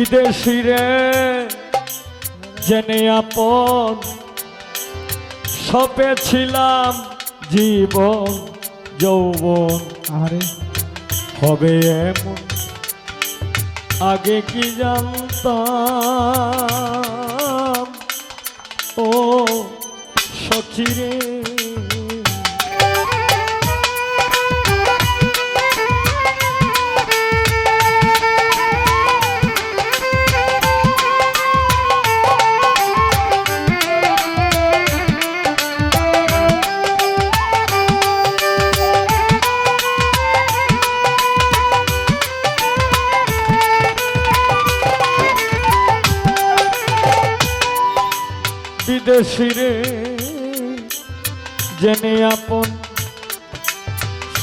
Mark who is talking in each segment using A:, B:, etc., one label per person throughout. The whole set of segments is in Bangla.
A: বিদেশিরে জেনে আপন। সপে ছিলাম জীবন যৌবন।
B: আরে
A: হবে এমন আগে কি জানতাম? ও সখিরে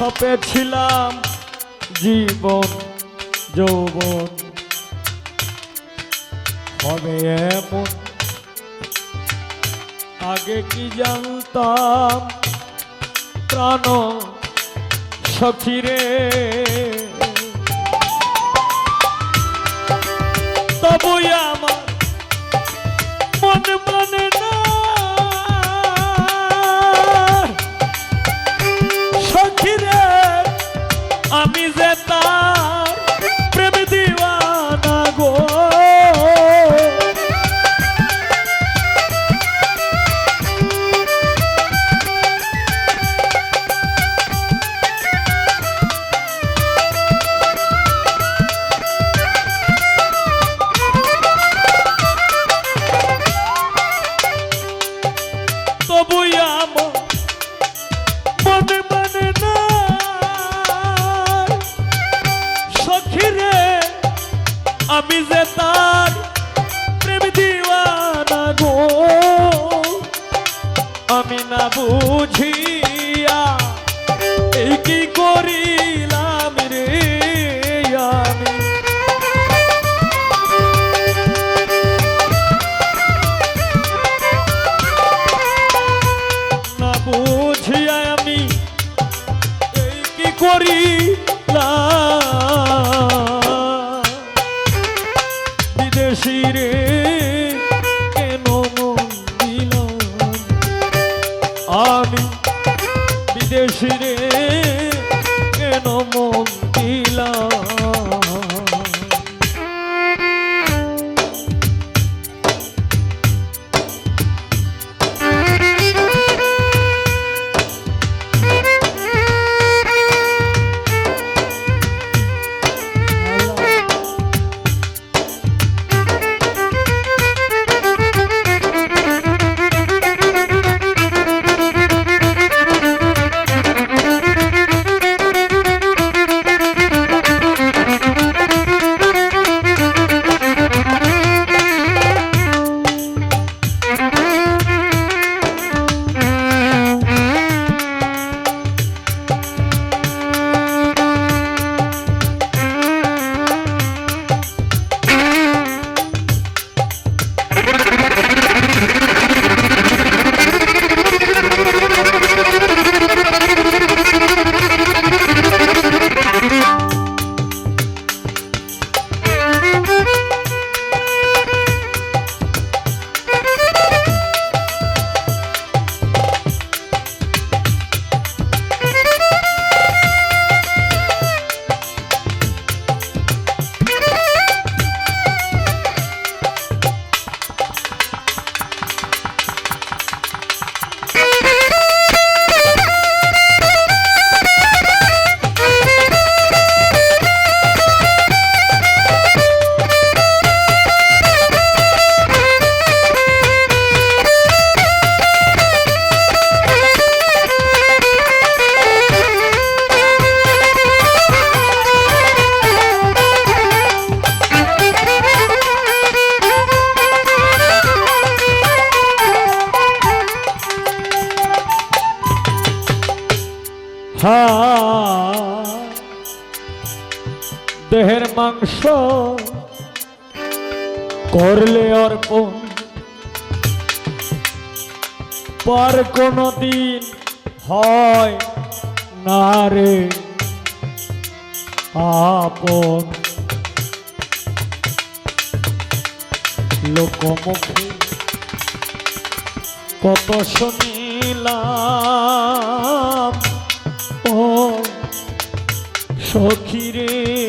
A: সপে ছিলাম জীবন যৌবন। হবে এমন। আগে কি জানতাম প্রাণ সখিরে তবু তবু আমার মনে মানে না সখিরে আমি যে তার প্রেম দিওয়ানা আমি না বুঝিয়া এই কি করিলাম? করলে অর্পণ। পর কোনো দিন হয় না রে আপন। লোকমুখে কত শুনিলাম ও সখিরে।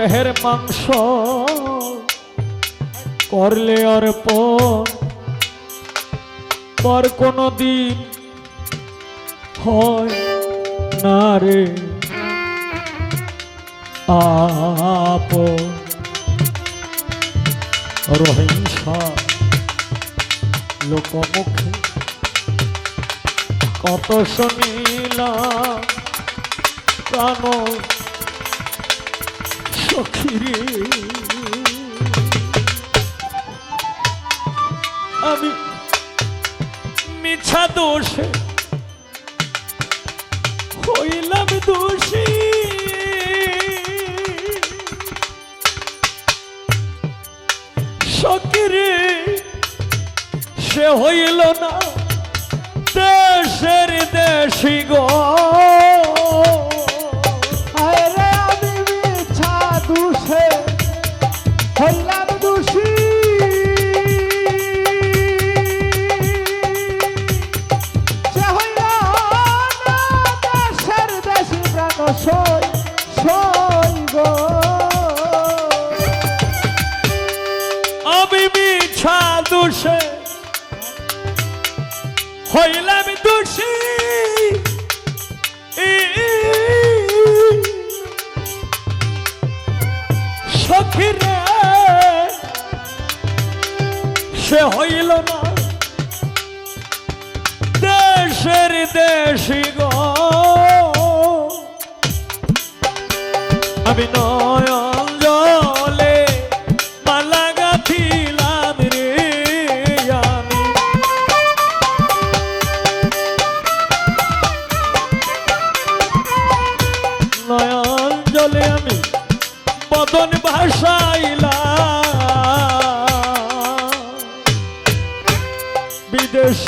A: দেহের মাংস করলে অর্পণ। পর কোনো দিন হয় না রে আপ রহিংসা লোকমুখে কত শুনিলাম প্রাণ সখিরে আমি মিছা দোষে হইলাম দোষী। সখিরে সে হইল না দেশের দেশি গো।
B: সে হইল না। দেশের দেশি গো।
A: আমি নয়ন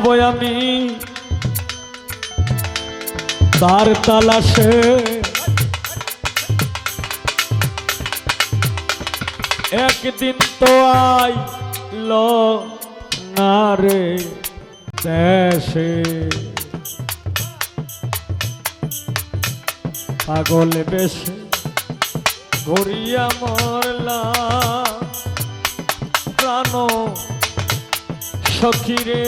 A: যাব আমি। তার তালাশে। একদিন তো আইল না দেশে। পাগল বেশে ঘুরিয়া মরলা। প্রাণ সখিরে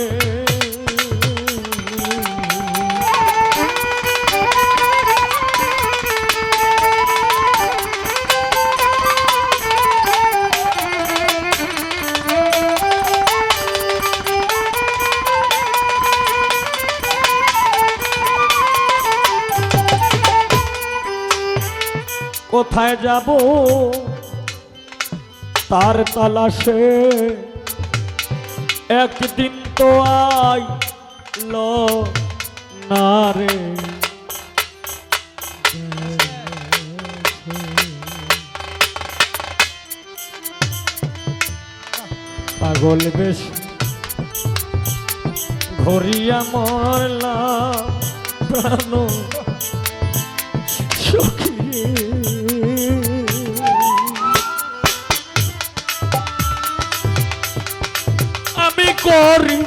A: যাব তার তালাশে। একদিন তো আইল না রে। পাগল বেশ ঘরিয়া মরলা প্রাণ করি।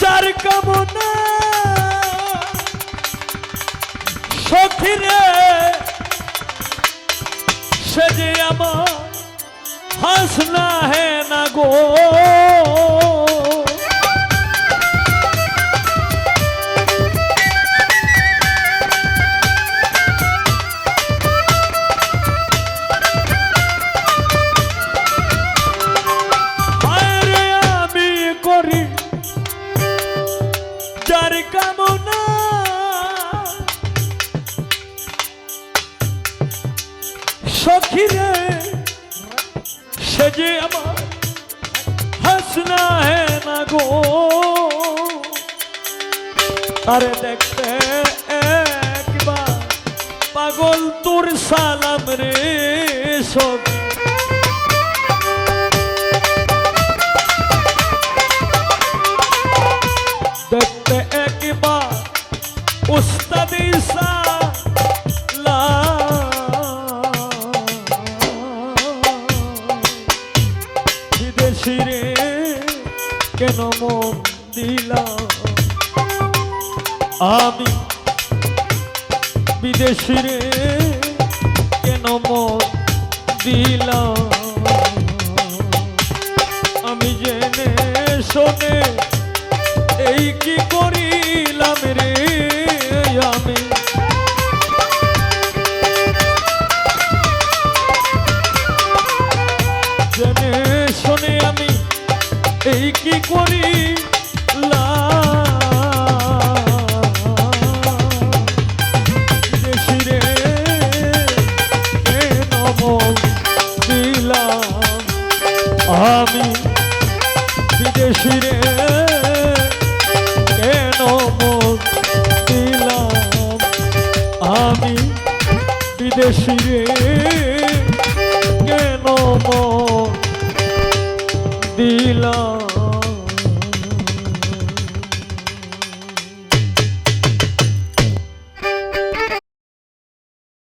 A: যার কামনা সখিরে সে যে আমার হাসনা হে না গো। সখিরে সেজে আমার হাসনা হে না গো। আরে দেখতে একবার পাগল তোর সালাম রে সখী আমি জেনে শোনে এই কি করিলাম রে আমি? জেনে শোনে আমি এই কি করি? আমি বিদেশি রে কেন দিলাম? আমি বিদেশি রে কেন দিলাম?